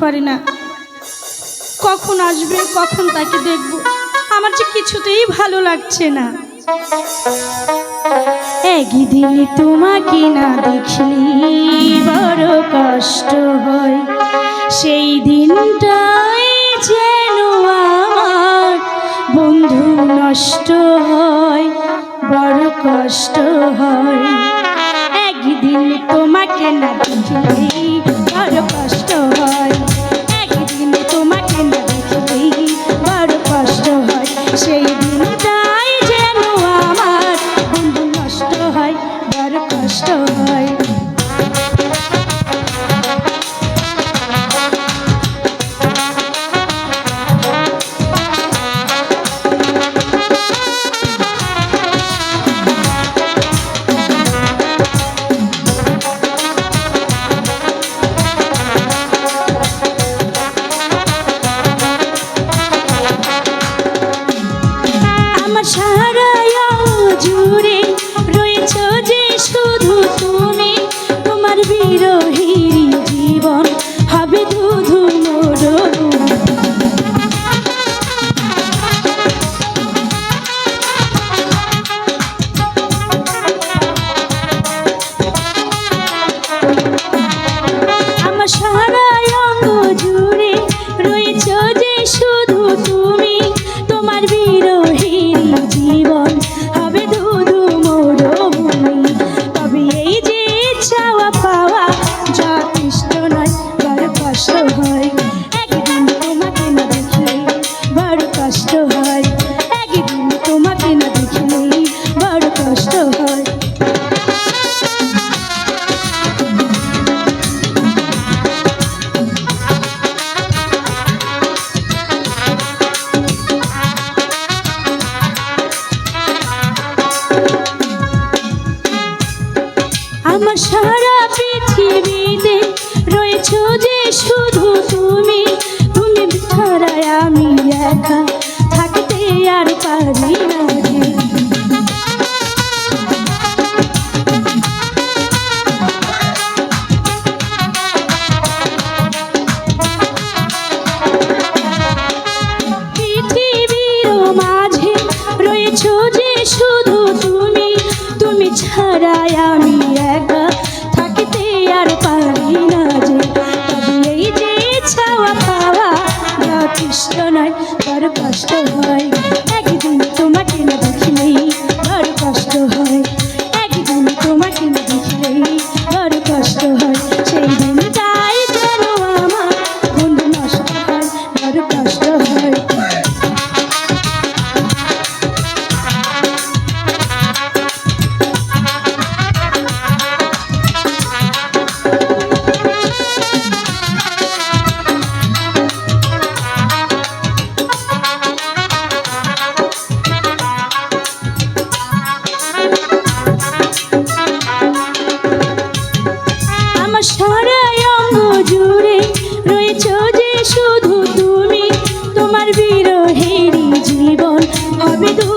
পারি না। কখন আসবে, কখন তাকে দেখব। আমার যে কিছুতেই ভালো লাগছে না। একদিন তোমাকে না দেখলি বড় কষ্ট হয়। সেই দিনটাই যেন আমার বন্ধু নষ্ট হয়, বড় কষ্ট হয়। একদিন তোমাকে না দেখলি সারা পৃথিবীতে রয়েছ যে শুধু তুমি। তুমি ছাড়াই আমি একা থাকতে আর পারি না মাঝে রয়েছ যে শুধু তুমি। তুমি ছাড়াই আমি যথেষ্ট নয়, বড় কষ্ট হয়। একদিন তোমাকে না দেখিলেই বড় কষ্ট হয়। একদিন তোমাকে না দেখিলেই বড় কষ্ট হয়। me do